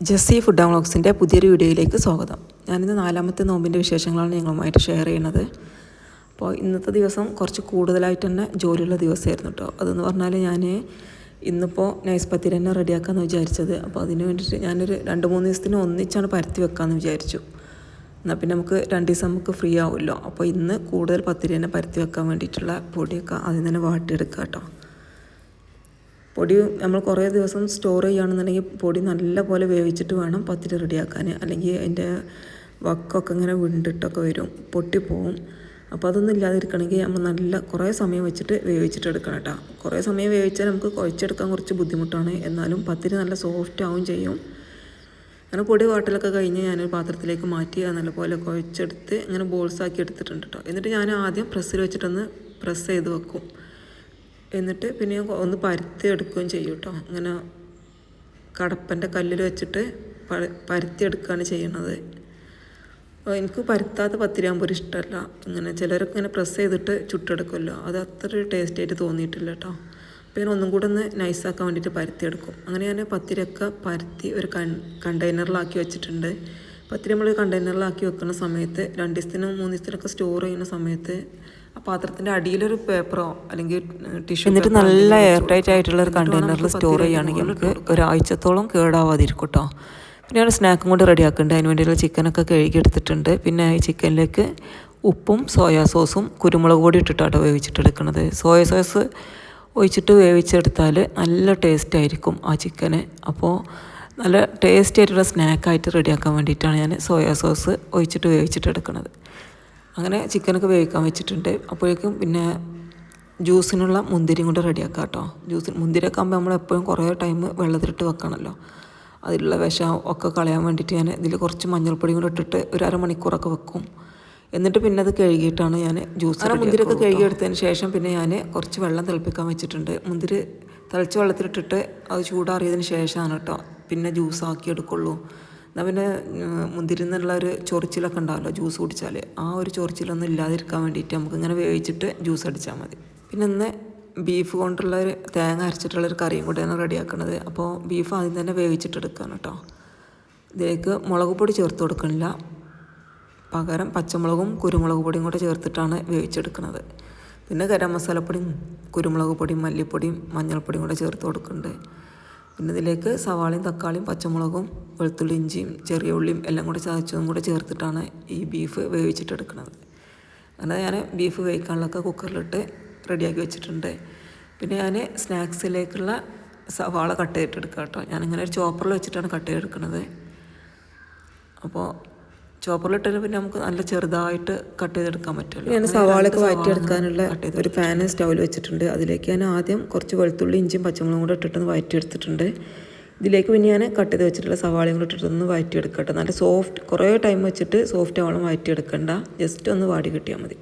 Jessy food and വ്ളോഗ്സിന്റെ പുതിയൊരു വീഡിയോയിലേക്ക് സ്വാഗതം. ഞാനിന്ന് നാലാമത്തെ നോമ്പിന്റെ വിശേഷങ്ങളാണ് ഞങ്ങളുമായിട്ട് ഷെയർ ചെയ്യുന്നത്. അപ്പോൾ ഇന്നത്തെ ദിവസം കുറച്ച് കൂടുതലായിട്ട് തന്നെ ജോലിയുള്ള ദിവസമായിരുന്നു കേട്ടോ. അതെന്ന് പറഞ്ഞാൽ ഞാൻ ഇന്നിപ്പോൾ നൈസ് പത്തിരി തന്നെ റെഡിയാക്കാമെന്ന് വിചാരിച്ചത്. അപ്പോൾ അതിന് വേണ്ടിയിട്ട് ഞാനൊരു രണ്ട് മൂന്ന് ദിവസത്തിന് ഒന്നിച്ചാണ് പരത്തി വെക്കാമെന്ന് വിചാരിച്ചു. എന്നാൽ പിന്നെ നമുക്ക് രണ്ട് ദിവസം നമുക്ക് ഫ്രീ ആവുമല്ലോ. അപ്പോൾ ഇന്ന് കൂടുതൽ പത്തിരി തന്നെ പരത്തി വെക്കാൻ വേണ്ടിയിട്ടുള്ള പൊടിയൊക്കെ അതിൽ തന്നെ വാട്ടിയെടുക്കുക കേട്ടോ. പൊടി നമ്മൾ കുറേ ദിവസം സ്റ്റോർ ചെയ്യുകയാണെന്നുണ്ടെങ്കിൽ പൊടി നല്ലപോലെ വേവിച്ചിട്ട് വേണം പത്തിരി റെഡിയാക്കാൻ. അല്ലെങ്കിൽ അതിന്റെ വക്കൊക്കെ ഇങ്ങനെ വിണ്ടിട്ടൊക്കെ വരും പൊട്ടിപ്പോവും. അപ്പോൾ അതൊന്നും ഇല്ലാതിരിക്കണമെങ്കിൽ നമ്മൾ നല്ല കുറേ സമയം വെച്ചിട്ട് വേവിച്ചിട്ട് എടുക്കണം കേട്ടോ. കുറേ സമയം വേവിച്ചാൽ നമുക്ക് കുഴച്ചെടുക്കാൻ കുറച്ച് ബുദ്ധിമുട്ടാണ്. എന്നാലും പത്തിരി നല്ല സോഫ്റ്റ് ആവും ചെയ്യും. അങ്ങനെ പൊടി വാട്ടലൊക്കെ കഴിഞ്ഞ് ഞാനൊരു പാത്രത്തിലേക്ക് മാറ്റി അത് നല്ലപോലെ കുഴച്ചെടുത്ത് ഇങ്ങനെ ബോൾസാക്കി എടുത്തിട്ടുണ്ട് കേട്ടോ. എന്നിട്ട് ഞാൻ ആദ്യം പ്രസ്സിൽ വെച്ചിട്ടൊന്ന് പ്രസ് ചെയ്ത് വെക്കും. എന്നിട്ട് പിന്നെ ഒന്ന് പരുത്തി എടുക്കുകയും ചെയ്യും കേട്ടോ. അങ്ങനെ കടപ്പന്റെ കല്ലിൽ വെച്ചിട്ട് പരുത്തി എടുക്കുകയാണ് ചെയ്യണത്. എനിക്ക് പരുത്താത്ത പത്തിരിയാകുമ്പോൾ ഇഷ്ടമല്ല ഇങ്ങനെ ചിലരൊക്കെ ഇങ്ങനെ പ്രസ് ചെയ്തിട്ട് ചുട്ടെടുക്കുമല്ലോ. അത് അത്ര ടേസ്റ്റ് ആയിട്ട് തോന്നിയിട്ടില്ല കേട്ടോ. അപ്പോൾ ഞാൻ ഒന്നും കൂടെ ഒന്ന് നൈസാക്കാൻ വേണ്ടിയിട്ട് പരുത്തിയെടുക്കും അങ്ങനെ ഞാൻ പത്തിരിയൊക്കെ പരുത്തി ഒരു കൺ കണ്ടെയ്നറിലാക്കി വെച്ചിട്ടുണ്ട്. പത്തിരി നമ്മൾ കണ്ടെയ്നറിലാക്കി വെക്കുന്ന സമയത്ത് രണ്ട് ദിവസത്തിനും മൂന്ന് ദിവസത്തിനൊക്കെ സ്റ്റോർ ചെയ്യുന്ന സമയത്ത് ആ പാത്രത്തിന്റെ അടിയിലൊരു പേപ്പറോ അല്ലെങ്കിൽ ടിഷ്യൂ എന്നിട്ട് നല്ല എയർ ടൈറ്റ് ആയിട്ടുള്ള ഒരു കണ്ടെയ്നറിൽ സ്റ്റോർ ചെയ്യുകയാണെങ്കിൽ നമുക്ക് ഒരാഴ്ചത്തോളം കേടാവാതിരിക്കും കേട്ടോ പിന്നെ ഞാൻ സ്നാക്കും കൊണ്ട് റെഡിയാക്കുന്നുണ്ട് അതിന് വേണ്ടിയുള്ള ചിക്കനൊക്കെ കഴുകിയെടുത്തിട്ടുണ്ട് പിന്നെ ഈ ചിക്കനിലേക്ക് ഉപ്പും സോയാ സോസും കുരുമുളക് പൊടി ഇട്ടിട്ടാട്ടോ വേവിച്ചിട്ടെടുക്കുന്നത് സോയ സോസ് ഒഴിച്ചിട്ട് വേവിച്ചെടുത്താൽ നല്ല ടേസ്റ്റ് ആയിരിക്കും ആ ചിക്കന് അപ്പോൾ നല്ല ടേസ്റ്റി ആയിട്ടുള്ള സ്നാക്കായിട്ട് റെഡിയാക്കാൻ വേണ്ടിയിട്ടാണ് ഞാൻ സോയാ സോസ് ഒഴിച്ചിട്ട് വേവിച്ചിട്ടെടുക്കുന്നത് അങ്ങനെ ചിക്കനൊക്കെ വേവിക്കാൻ വെച്ചിട്ടുണ്ട്. അപ്പോഴേക്കും പിന്നെ ജ്യൂസിനുള്ള മുന്തിരിയും കൂടെ റെഡിയാക്കാം കേട്ടോ. ജ്യൂസിന് മുന്തിരിയൊക്കെ ആകുമ്പോൾ നമ്മൾ എപ്പോഴും കുറേ ടൈം വെള്ളത്തിലിട്ട് വെക്കണമല്ലോ. അതിലുള്ള വിഷം ഒക്കെ കളയാൻ വേണ്ടിയിട്ട് ഞാൻ ഇതിൽ കുറച്ച് മഞ്ഞൾപ്പൊടിയും കൂടെ ഇട്ടിട്ട് ഒരു അരമണിക്കൂറൊക്കെ വെക്കും. എന്നിട്ട് പിന്നെ അത് കഴുകിയിട്ടാണ് ഞാൻ ജ്യൂസ് അങ്ങനെ മുന്തിരിയൊക്കെ കഴുകിയെടുത്തതിന് ശേഷം പിന്നെ ഞാൻ കുറച്ച് വെള്ളം തിളപ്പിക്കാൻ വെച്ചിട്ടുണ്ട്. മുന്തിരി തിളച്ച വെള്ളത്തിലിട്ടിട്ട് അത് ചൂടാറിയതിന് ശേഷമാണ് കേട്ടോ. പിന്നെ ജ്യൂസ് ആക്കി എടുക്കുള്ളൂ. പിന്നെ മുന്തിരിന്നുള്ള ഒരു ചൊറിച്ചിലൊക്കെ ഉണ്ടാവല്ലോ ജ്യൂസ് കുടിച്ചാൽ ആ ഒരു ചൊറിച്ചിലൊന്നും ഇല്ലാതിരിക്കാൻ വേണ്ടിയിട്ട് നമുക്കിങ്ങനെ വേവിച്ചിട്ട് ജ്യൂസ് അടിച്ചാൽ മതി. പിന്നെ ഇന്ന് ബീഫ് കൊണ്ടുള്ള ഒരു തേങ്ങ അരച്ചിട്ടുള്ള ഒരു കറിയും കൂടെയാണ് റെഡിയാക്കുന്നത് അപ്പോൾ ബീഫ് ആദ്യം തന്നെ വേവിച്ചിട്ടെടുക്കുകയാണ് കേട്ടോ. ഇതിലേക്ക് മുളക് പൊടി ചേർത്ത് കൊടുക്കണില്ല. പകരം പച്ചമുളകും കുരുമുളക് പൊടിയും കൂടെ ചേർത്തിട്ടാണ് വേവിച്ചെടുക്കുന്നത് പിന്നെ ഗരം മസാലപ്പൊടിയും കുരുമുളക് പൊടിയും മല്ലിപ്പൊടിയും മഞ്ഞൾപ്പൊടിയും കൂടെ ചേർത്ത് കൊടുക്കുന്നുണ്ട് പിന്നെ ഇതിലേക്ക് സവാളയും തക്കാളിയും പച്ചമുളകും വെളുത്തുള്ളി ഇഞ്ചിയും ചെറിയ ഉള്ളിയും എല്ലാം കൂടെ ചതച്ചതും കൂടെ ചേർത്തിട്ടാണ് ഈ ബീഫ് വേവിച്ചിട്ടെടുക്കുന്നത്. അങ്ങനെ ഞാൻ ബീഫ് വേവിക്കാനുള്ളതൊക്കെ കുക്കറിലിട്ട് റെഡിയാക്കി വെച്ചിട്ടുണ്ട്. പിന്നെ ഞാൻ സ്നാക്സിലേക്കുള്ള സവാള കട്ട് ചെയ്തിട്ടെടുക്കുക കേട്ടോ. ഞാനിങ്ങനെ ഒരു ചോപ്പറിൽ വെച്ചിട്ടാണ് കട്ട് ചെയ്തെടുക്കുന്നത്. അപ്പോൾ ചോപ്പറിലിട്ടാൽ പിന്നെ നമുക്ക് നല്ല ചെറുതായിട്ട് കട്ട് ചെയ്തെടുക്കാൻ പറ്റുമല്ലോ. ഞാൻ സവാളൊക്കെ സവാളയൊക്കെ എടുക്കാനുള്ള വഴറ്റിയെടുക്കാനുള്ള ഒരു പാന് സ്റ്റൗവിൽ വെച്ചിട്ടുണ്ട്. അതിലേക്ക് ഞാൻ ആദ്യം കുറച്ച് വെളുത്തുള്ളി ഇഞ്ചിയും പച്ചമുളകും കൂടെ ഇട്ടിട്ടൊന്ന് വഴറ്റിയെടുത്തിട്ടുണ്ട് ഇതിലേക്ക് പിന്നെ ഞാൻ കട്ട് ചെയ്ത് വെച്ചിട്ടുള്ള സവാളയും കൂടെ ഇട്ടിട്ടൊന്ന് വഴറ്റിയെടുക്കട്ടെ. നല്ല സോഫ്റ്റ് കുറേ ടൈം വെച്ചിട്ട് സോഫ്റ്റ് ആവണം വഴറ്റിയെടുക്കണ്ട. ജസ്റ്റ് ഒന്ന് വാടി കിട്ടിയാൽ മതി.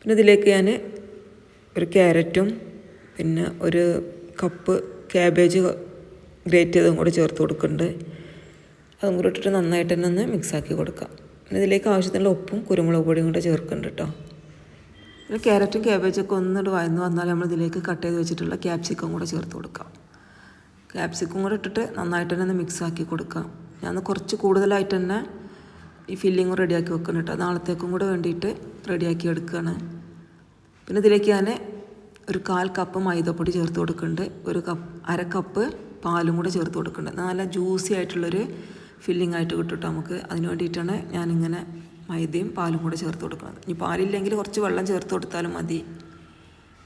പിന്നെ ഇതിലേക്ക് ഞാൻ ഒരു ക്യാരറ്റും പിന്നെ ഒരു കപ്പ് ക്യാബേജ് ഗ്രേറ്റ് ചെയ്തതും കൂടെ ചേർത്ത് കൊടുക്കുന്നുണ്ട് അതും കൂടെ ഇട്ടിട്ട് നന്നായിട്ട് തന്നെ ഒന്ന് മിക്സാക്കി കൊടുക്കാം. പിന്നെ ഇതിലേക്ക് ആവശ്യത്തിനുള്ള ഉപ്പും കുരുമുളക് പൊടിയും കൂടെ ചേർക്കുന്നുണ്ട് കേട്ടോ പിന്നെ ക്യാരറ്റും ക്യാബേജൊക്കെ ഒന്നിട്ട് വായന്ന് വന്നാൽ നമ്മൾ ഇതിലേക്ക് കട്ട് ചെയ്ത് വെച്ചിട്ടുള്ള ക്യാപ്സിക്കം കൂടെ ചേർത്ത് കൊടുക്കാം. ക്യാപ്സിക്കം കൂടെ ഇട്ടിട്ട് നന്നായിട്ട് തന്നെ ഒന്ന് മിക്സാക്കി കൊടുക്കാം ഞാൻ കുറച്ച് കൂടുതലായിട്ട് തന്നെ ഈ ഫില്ലിങ് റെഡിയാക്കി വെക്കുന്നുണ്ട് കേട്ടോ. നാളത്തേക്കും കൂടെ വേണ്ടിയിട്ട് റെഡിയാക്കി എടുക്കുകയാണ്. പിന്നെ ഇതിലേക്ക് ഞാൻ ഒരു കാൽ കപ്പ് മൈദപ്പൊടി ചേർത്ത് കൊടുക്കുന്നുണ്ട്. ഒരു കപ്പ് അര കപ്പ് പാലും കൂടെ ചേർത്ത് കൊടുക്കുന്നുണ്ട്. നല്ല ജ്യൂസി ആയിട്ടുള്ളൊരു ഫില്ലിംഗ് ആയിട്ട് കേട്ടോ നമുക്ക്. അതിന് വേണ്ടിയിട്ടാണ് ഞാനിങ്ങനെ മൈദയും പാലും കൂടെ ചേർത്ത് കൊടുക്കുന്നത്. ഇനി പാലില്ലെങ്കിൽ കുറച്ച് വെള്ളം ചേർത്ത് കൊടുത്താലും മതി.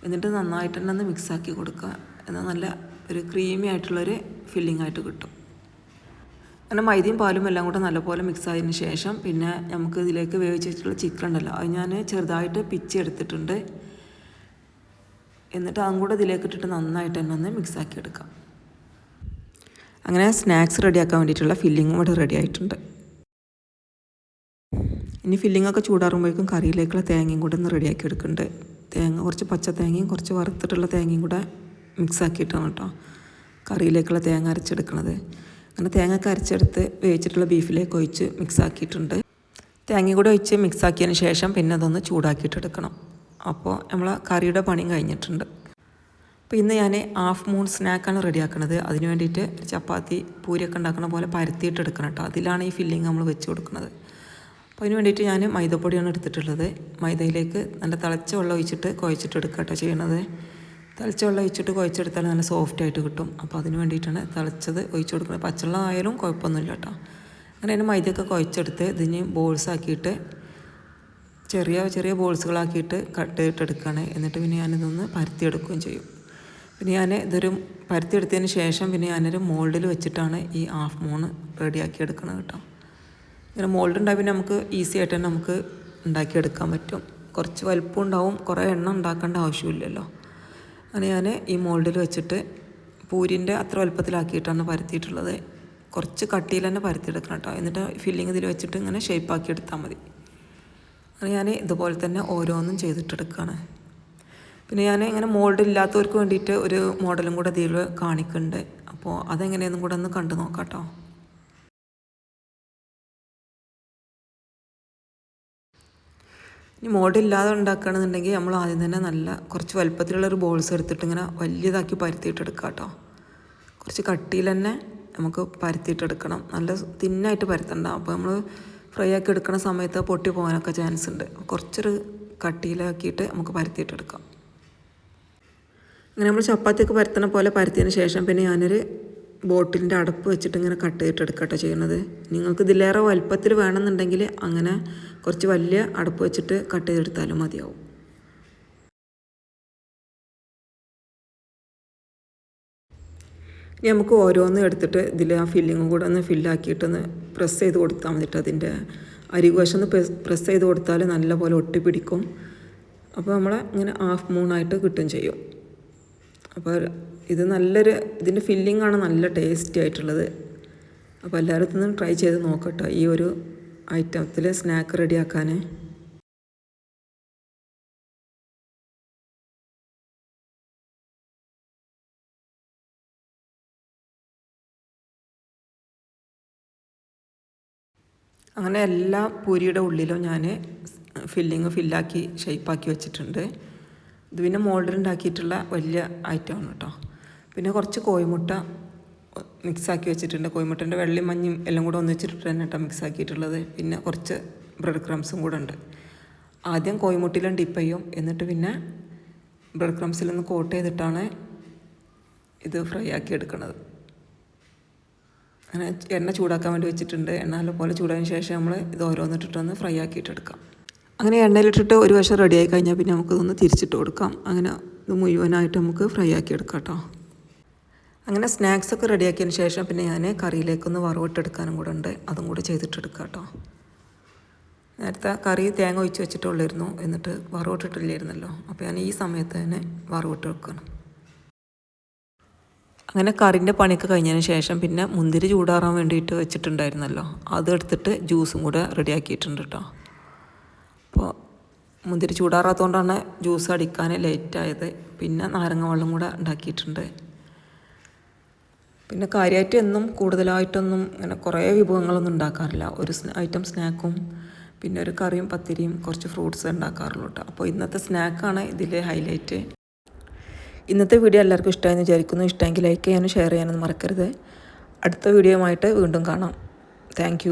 എന്നിട്ട് നന്നായിട്ട് തന്നെ ഒന്ന് മിക്സാക്കി കൊടുക്കുക. എന്നാൽ നല്ല ഒരു ക്രീമി ആയിട്ടുള്ളൊരു ഫില്ലിംഗ് ആയിട്ട് കിട്ടും. അങ്ങനെ മൈദയും പാലും എല്ലാം കൂടെ നല്ലപോലെ മിക്സ് ആയതിന് ശേഷം പിന്നെ നമുക്ക് ഇതിലേക്ക് വേവിച്ചിട്ടുള്ള ചിക്കൻ ഉണ്ടല്ലോ അത് ഞാൻ ചെറുതായിട്ട് പിച്ച് എടുത്തിട്ടുണ്ട്. എന്നിട്ട് അതും കൂടെ ഇതിലേക്ക് ഇട്ടിട്ട് നന്നായിട്ട് തന്നെ ഒന്ന് മിക്സ് ആക്കി എടുക്കാം. അങ്ങനെ സ്നാക്സ് റെഡിയാക്കാൻ വേണ്ടിയിട്ടുള്ള ഫില്ലിങ്ങും ഇവിടെ റെഡി ആയിട്ടുണ്ട്. ഇനി ഫില്ലിംഗ് ഒക്കെ ചൂടാറുമ്പോഴേക്കും കറിയിലേക്കുള്ള തേങ്ങയും കൂടെ ഒന്ന് റെഡിയാക്കി എടുക്കുന്നുണ്ട്. തേങ്ങ കുറച്ച് പച്ച തേങ്ങയും കുറച്ച് വറുത്തിട്ടുള്ള തേങ്ങയും കൂടെ മിക്സ് ആക്കിയിട്ടാണ് കേട്ടോ കറിയിലേക്കുള്ള തേങ്ങ അരച്ചെടുക്കണത്. അങ്ങനെ തേങ്ങ ഒക്കെ അരച്ചെടുത്ത് വേവിച്ചിട്ടുള്ള ബീഫിലേക്ക് ഒഴിച്ച് മിക്സ് ആക്കിയിട്ടുണ്ട് തേങ്ങയും കൂടെ ഒഴിച്ച് മിക്സ് ആക്കിയതിന് ശേഷം പിന്നെ അതൊന്ന് ചൂടാക്കിയിട്ടെടുക്കണം. അപ്പോൾ നമ്മൾ കറിയുടെ പണിയും കഴിഞ്ഞിട്ടുണ്ട്. അപ്പോൾ ഇന്ന് ഞാൻ ഹാഫ് മൂൺ സ്നാക്കാണ് റെഡിയാക്കുന്നത് അതിന് വേണ്ടിയിട്ട് ചപ്പാത്തി പൂരിയൊക്കെ ഉണ്ടാക്കുന്ന പോലെ പരത്തിയിട്ട് എടുക്കണം കേട്ടോ. അതിലാണ് ഈ ഫില്ലിങ് നമ്മൾ വെച്ച് കൊടുക്കുന്നത്. അപ്പോൾ അതിന് വേണ്ടിയിട്ട് ഞാൻ മൈദപ്പൊടിയാണ് എടുത്തിട്ടുള്ളത്. മൈദയിലേക്ക് നല്ല തിളച്ച വെള്ളം ഒഴിച്ചിട്ട് കുഴച്ചിട്ട് എടുക്കുക കേട്ടോ ചെയ്യണത്. തിളച്ച വെള്ളം ഒഴിച്ചിട്ട് കുഴച്ചെടുത്താൽ നല്ല സോഫ്റ്റ് ആയിട്ട് കിട്ടും. അപ്പോൾ അതിന് വേണ്ടിയിട്ടാണ് തിളച്ചത് ഒഴിച്ചു കൊടുക്കുന്നത്. പച്ചവെള്ളം ആയാലും കുഴപ്പമൊന്നുമില്ല കേട്ടോ. അങ്ങനെ അതിന് മൈദയൊക്കെ കുഴച്ചെടുത്ത് ഇതിന് ബോൾസ് ആക്കിയിട്ട് ചെറിയ ചെറിയ ബോൾസുകളാക്കിയിട്ട് കട്ട് ചെയ്തിട്ട് എടുക്കുകയാണ്. എന്നിട്ട് പിന്നെ ഞാനിതൊന്ന് പരത്തിയെടുക്കുകയും ചെയ്യും. പിന്നെ ഞാൻ ഇതൊരു പരത്തിയെടുത്തതിന് ശേഷം പിന്നെ ഞാനൊരു മോൾഡിൽ വെച്ചിട്ടാണ് ഈ ഹാഫ് മൂണ് റെഡിയാക്കി എടുക്കുന്നത് കേട്ടോ. ഇങ്ങനെ മോൾഡ് ഉണ്ടായി പിന്നെ നമുക്ക് ഈസി ആയിട്ട് തന്നെ നമുക്ക് ഉണ്ടാക്കിയെടുക്കാൻ പറ്റും. കുറച്ച് വലുപ്പം ഉണ്ടാവും. കുറേ എണ്ണ ഉണ്ടാക്കേണ്ട ആവശ്യമില്ലല്ലോ. അങ്ങനെ ഞാൻ ഈ മോൾഡിൽ വെച്ചിട്ട് പൂരിന്റെ അത്ര വലുപ്പത്തിലാക്കിയിട്ടാണ് പരത്തിയിട്ടുള്ളത്. കുറച്ച് കട്ടിയിൽ തന്നെ പരത്തിയെടുക്കണം കേട്ടോ. എന്നിട്ട് ഫില്ലിങ് ഇതിൽ വെച്ചിട്ട് ഇങ്ങനെ ഷേപ്പാക്കി എടുത്താൽ മതി. അങ്ങനെ ഞാൻ ഇതുപോലെ തന്നെ ഓരോന്നും ചെയ്തിട്ടെടുക്കുകയാണ് പിന്നെ ഞാൻ ഇങ്ങനെ മോൾഡ് ഇല്ലാത്തവർക്ക് വേണ്ടിയിട്ട് ഒരു മോഡലും കൂടെ ഇതിൽ കാണിക്കുന്നുണ്ട്. അപ്പോൾ അതെങ്ങനെയെന്നും കൂടെ ഒന്ന് കണ്ടു നോക്കാം കേട്ടോ. ഇനി മോൾഡ് ഇല്ലാതെ ഉണ്ടാക്കുകയാണെന്നുണ്ടെങ്കിൽ നമ്മൾ ആദ്യം തന്നെ നല്ല കുറച്ച് വലുപ്പത്തിലുള്ള ഒരു ബോൾസ് എടുത്തിട്ട് ഇങ്ങനെ വലിയതാക്കി പരത്തിയിട്ടെടുക്കുക കേട്ടോ കുറച്ച് കട്ടിയിൽ തന്നെ നമുക്ക് പരത്തിയിട്ടെടുക്കണം. നല്ല തിന്നായിട്ട് പരത്തണ്ട. അപ്പോൾ നമ്മൾ ഫ്രൈ ആക്കി എടുക്കുന്ന സമയത്ത് പൊട്ടി പോകാനൊക്കെ ചാൻസ് ഉണ്ട്. കുറച്ചൊരു കട്ടിയിലാക്കിയിട്ട് നമുക്ക് പരത്തിയിട്ടെടുക്കാം. ഇങ്ങനെ നമ്മൾ ചപ്പാത്തിയൊക്കെ പരത്തണ പോലെ പരത്തിയതിന് ശേഷം പിന്നെ ഞാനൊരു ബോട്ടിലിന്റെ അടപ്പ് വെച്ചിട്ട് ഇങ്ങനെ കട്ട് ചെയ്തിട്ടെടുക്കട്ടോ ചെയ്യണത് നിങ്ങൾക്ക് ഇതിലേറെ വലുപ്പത്തിൽ വേണമെന്നുണ്ടെങ്കിൽ അങ്ങനെ കുറച്ച് വലിയ അടപ്പ് വെച്ചിട്ട് കട്ട് ചെയ്തെടുത്താലും മതിയാവും. ഇനി നമുക്ക് ഓരോന്നും എടുത്തിട്ട് ഇതിൽ ആ ഫില്ലിങ്ങും കൂടെ ഒന്ന് ഫില്ലാക്കിയിട്ടൊന്ന് പ്രസ് ചെയ്ത് കൊടുത്താൽ മതിട്ട് അതിന്റെ അരികുവശം പ്രസ് ചെയ്ത് കൊടുത്താൽ നല്ലപോലെ ഒട്ടിപ്പിടിക്കും അപ്പോൾ നമ്മൾ ഇങ്ങനെ ഹാഫ് മൂണായിട്ട് കിട്ടും ചെയ്യും. അപ്പോൾ ഇത് നല്ലൊരു ഇതിന്റെ ഫില്ലിംഗ് ആണ് നല്ല ടേസ്റ്റി ആയിട്ടുള്ളത്. അപ്പോൾ എല്ലാവരും ട്രൈ ചെയ്ത് നോക്കട്ടെ. ഈ ഒരു ഐറ്റത്തിൽ സ്നാക്ക് റെഡിയാക്കാൻ അങ്ങനെ എല്ലാ പൂരിയുടെ ഉള്ളിലും ഞാൻ ഫില്ലിങ് ഫില്ലാക്കി ഷേപ്പാക്കി വെച്ചിട്ടുണ്ട്. ഇത് പിന്നെ മോൾഡർ ഉണ്ടാക്കിയിട്ടുള്ള വലിയ ഐറ്റമാണ് കേട്ടോ. പിന്നെ കുറച്ച് കോഴിമുട്ട മിക്സാക്കി വെച്ചിട്ടുണ്ട്. കോഴിമുട്ടന്റെ വെള്ളയും മഞ്ഞയും എല്ലാം കൂടെ ഒന്നിച്ചിട്ടിട്ട് തന്നെ കേട്ടോ മിക്സ് ആക്കിയിട്ടുള്ളത് പിന്നെ കുറച്ച് ബ്രെഡ് ക്രംസും കൂടെ ഉണ്ട്. ആദ്യം കോഴിമുട്ടയിലും ഡിപ്പ് ചെയ്യും. എന്നിട്ട് പിന്നെ ബ്രെഡ് ക്രംസിലൊന്ന് കോട്ട് ചെയ്തിട്ടാണ് ഇത് ഫ്രൈ ആക്കി എടുക്കുന്നത് അങ്ങനെ എണ്ണ ചൂടാക്കാൻ വേണ്ടി വെച്ചിട്ടുണ്ട്. എണ്ണ നല്ലപോലെ ചൂടായതിന് ശേഷം നമ്മൾ ഇത് ഓരോന്നിട്ടിട്ടൊന്ന് ഫ്രൈ ആക്കിയിട്ട് എടുക്കാം. അങ്ങനെ എണ്ണയിലിട്ടിട്ട് ഒരു വശം റെഡിയായി കഴിഞ്ഞാൽ പിന്നെ നമുക്കിതൊന്ന് തിരിച്ചിട്ട് കൊടുക്കാം. അങ്ങനെ ഇത് മുഴുവനായിട്ട് നമുക്ക് ഫ്രൈ ആക്കി എടുക്കാം കേട്ടോ. അങ്ങനെ സ്നാക്സ് ഒക്കെ റെഡിയാക്കിയതിന് ശേഷം പിന്നെ ഞാൻ കറിയിലേക്കൊന്ന് വറവിട്ടെടുക്കാനും കൂടെ ഉണ്ട്. അതും കൂടെ ചെയ്തിട്ടെടുക്കാം കേട്ടോ നേരത്തെ കറി തേങ്ങ ഒഴിച്ച് വെച്ചിട്ടുള്ളായിരുന്നു. എന്നിട്ട് വറവിട്ടിട്ടില്ലായിരുന്നല്ലോ. അപ്പോൾ ഞാൻ ഈ സമയത്ത് തന്നെ വറവിട്ട് വെക്കണം. അങ്ങനെ കറിന്റെ പണിയൊക്കെ കഴിഞ്ഞതിന് ശേഷം പിന്നെ മുന്തിരി ചൂടാറാൻ വേണ്ടിയിട്ട് വെച്ചിട്ടുണ്ടായിരുന്നല്ലോ. അതെടുത്തിട്ട് ജ്യൂസും കൂടെ റെഡിയാക്കിയിട്ടുണ്ട് കേട്ടോ അപ്പോൾ മുന്തിരി ചൂടാറാത്തതുകൊണ്ടാണ് ജ്യൂസ് അടിക്കാൻ ലേറ്റായത് പിന്നെ നാരങ്ങ വെള്ളം കൂടെ ഉണ്ടാക്കിയിട്ടുണ്ട്. പിന്നെ കാര്യമായിട്ട് എന്നും കൂടുതലായിട്ടൊന്നും അങ്ങനെ കുറേ വിഭവങ്ങളൊന്നും ഉണ്ടാക്കാറില്ല. ഒരു ഐറ്റം സ്നാക്കും പിന്നെ ഒരു കറിയും പത്തിരിയും കുറച്ച് ഫ്രൂട്ട്സ് ഉണ്ടാക്കാറുള്ളൂ കേട്ടോ. അപ്പോൾ ഇന്നത്തെ സ്നാക്കാണ് ഇതിലെ ഹൈലൈറ്റ്. ഇന്നത്തെ വീഡിയോ എല്ലാവർക്കും ഇഷ്ടമായെന്ന് വിചാരിക്കുന്നു. ഇഷ്ടമെങ്കിൽ ലൈക്ക് ചെയ്യാനും ഷെയർ ചെയ്യാനും മറക്കരുത്. അടുത്ത വീഡിയോയുമായിട്ട് വീണ്ടും കാണാം. താങ്ക്